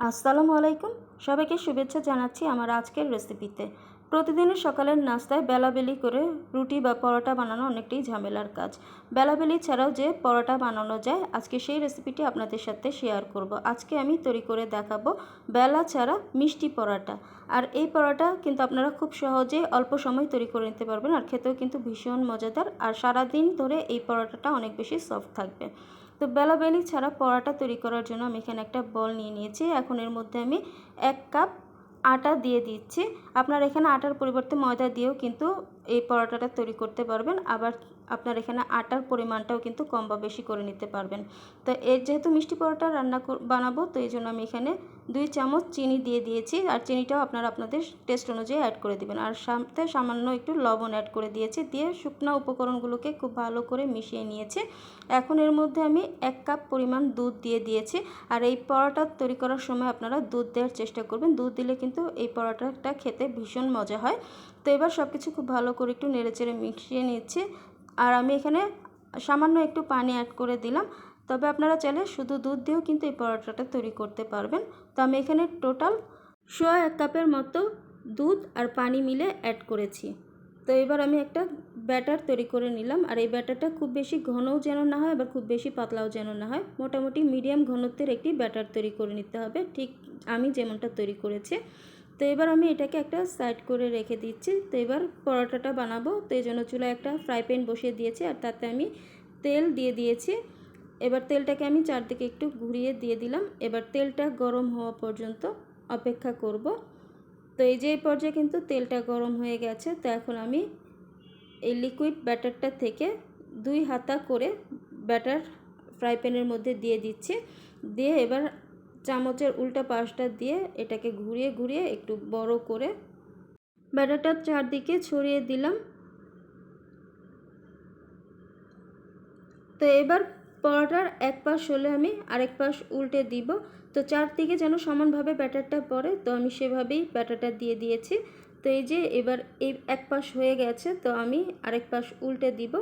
আসসালামু আলাইকুম। সবাইকে শুভেচ্ছা জানাচ্ছি আমার আজকের রেসিপিতে প্রতিদিনের সকালের নাস্তায় বেলাবেলি করে রুটি বা পরোটা বানানো অনেকটাই ঝামেলার কাজ। বেলাবেলি ছাড়াও যে পরোটা বানানো যায়, আজকে সেই রেসিপিটি আপনাদের সাথে শেয়ার করব। আজকে আমি তৈরি করে দেখাবো বেলা ছাড়া মিষ্টি পরোটা। আর এই পরোটা কিন্তু আপনারা খুব সহজে অল্প সময় তৈরি করে নিতে পারবেন, আর খেতেও কিন্তু ভীষণ মজাদার, আর সারাদিন ধরে এই পরোটাটা অনেক বেশি সফট থাকবে। তো বেলা বেলি ছাড়া পরাটা তৈরি করার জন্য আমি এখানে একটা বল নিয়ে নিয়েছি। এখন এর মধ্যে আমি এক কাপ আটা দিয়ে দিচ্ছি। আপনার এখানে আটার পরিবর্তে ময়দা দিয়েও কিন্তু এই পরোটাটা তৈরি করতে পারবেন। আবার আপনার এখানে আটার পরিমাণটাও কিন্তু কম বা বেশি করে নিতে পারবেন। তো এর যেহেতু মিষ্টি পরোটা রান্না বানাবো, তো এই জন্য আমি এখানে দুই চামচ চিনি দিয়ে দিয়েছি। আর চিনিটাও আপনারা আপনাদের টেস্ট অনুযায়ী অ্যাড করে দিবেন। আর সাথে সামান্য একটু লবণ অ্যাড করে দিয়েছি, দিয়ে শুকনো উপকরণগুলোকে খুব ভালো করে মিশিয়ে নিয়েছি। এখন এর মধ্যে আমি এক কাপ পরিমাণ দুধ দিয়ে দিয়েছি। আর এই পরোটা তৈরি করার সময় আপনারা দুধ দেওয়ার চেষ্টা করবেন। দুধ দিলে কিন্তু এই পরোটাটা খেতে ভীষণ মজা হয়। তো এবার সব কিছু খুব ভালো করে একটু নেড়েচেড়ে মিশিয়ে নিচ্ছি। আর আমি এখানে সামান্য একটু পানি অ্যাড করে দিলাম। তবে আপনারা চাইলে শুধু দুধ দিয়েও কিন্তু এই পরোটাটা তৈরি করতে পারবেন। তো আমি এখানে টোটাল সোয়া এক কাপের মতো দুধ আর পানি মিলে অ্যাড করেছি। তো এবার আমি একটা ব্যাটার তৈরি করে নিলাম। আর এই ব্যাটারটা খুব বেশি ঘনও যেন না হয়, আবার খুব বেশি পাতলাও যেন না হয়। মোটামুটি মিডিয়াম ঘনত্বের একটি ব্যাটার তৈরি করে নিতে হবে। ঠিক আমি যেমনটা তৈরি করেছি। তো এবার আমি এটাকে একটা সাইড করে রেখে দিচ্ছি। তো এবার পরোটাটা বানাবো। তো এই জন্য চুলায় একটা ফ্রাই প্যান বসিয়ে দিয়েছি আর তাতে আমি তেল দিয়ে দিয়েছি। এবার তেলটাকে আমি চারদিকে একটু ঘুরিয়ে দিয়ে দিলাম। এবার তেলটা গরম হওয়া পর্যন্ত অপেক্ষা করব। তো এই যে পর্যায়ে কিন্তু তেলটা গরম হয়ে গেছে। তো এখন আমি এই লিকুইড ব্যাটারটা থেকে দুই হাতা করে ব্যাটার ফ্রাই প্যানের মধ্যে দিয়ে দিচ্ছি। দিয়ে এবার চামচের উল্টা পাশটা দিয়ে এটাকে ঘুরিয়ে ঘুরিয়ে একটু বড় করে ব্যাটারটার চারদিকে ছড়িয়ে দিলাম। তো এবার পরোটার এক পাশ হলে আমি আরেক পাশ উল্টে দিব। তো চারদিকে যেন সমানভাবে ব্যাটারটা পড়ে, তো আমি সেভাবেই ব্যাটারটা দিয়ে দিয়েছি। তো এই যে এবার এই এক পাশ হয়ে গেছে, তো আমি আরেক পাশ উল্টে দিব।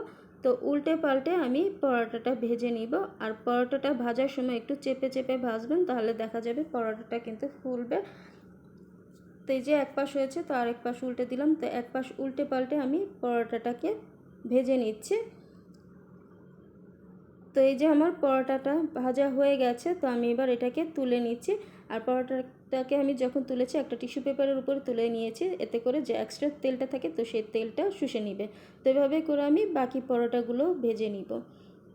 তো উল্টে পাল্টে আমি পরোটাটা ভেজে নিব। আর পরোটাটা ভাজার সময় একটু চেপে চেপে ভাজবেন, তাহলে দেখা যাবে পরোটাটা কিন্তু ফুলবে। তো এই যে এক পাশ হয়েছে, তো আরেক পাশ উল্টে দিলাম। তো এক পাশ উল্টে পাল্টে আমি পরোটাটাকে ভেজে নিচ্ছি। তো এই যে আমার পরোটাটা ভাজা হয়ে গেছে, তো আমি এবার এটাকে তুলে নিচ্ছি। আর পরোটাটাকে আমি যখন তুলেছি, একটা টিস্যু পেপারের উপরে তুলে নিয়েছি, এতে করে যে এক্সট্রা তেলটা থাকে, তো সেই তেলটা শুষে নিবে। তো এভাবে করে আমি বাকি পরোটাগুলো ভেজে নিব।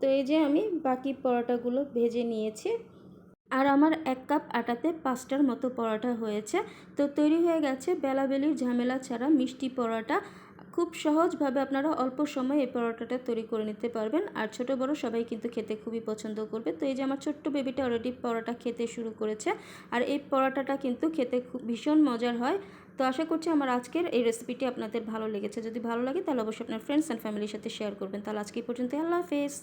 তো এই যে আমি বাকি পরোটাগুলো ভেজে নিয়েছি, আর আমার এক কাপ আটাতে পাঁচটার মতো পরোটা হয়েছে। তো তৈরি হয়ে গেছে বেলাবেলির ঝামেলা ছাড়া মিষ্টি পরোটা। খুব সহজভাবে আপনারা অল্প সময়ে এই পরোটাটা তৈরি করে নিতে পারবেন। আর ছোট বড় সবাই কিন্তু খেতে খুবই পছন্দ করবে। তো এই যে আমার ছোট্ট বেবিটা অলরেডি পরোটা খেতে শুরু করেছে। আর এই পরোটাটা কিন্তু খেতে খুব ভীষণ মজার হয়। তো আশা করছি আমার আজকের এই রেসিপিটি আপনাদের ভালো লেগেছে। যদি ভালো লাগে তাহলে অবশ্যই আপনার ফ্রেন্ডস অ্যান্ড ফ্যামিলির সাথে শেয়ার করবেন। তাহলে আজকে পর্যন্ত আল্লাহ হাফেজ।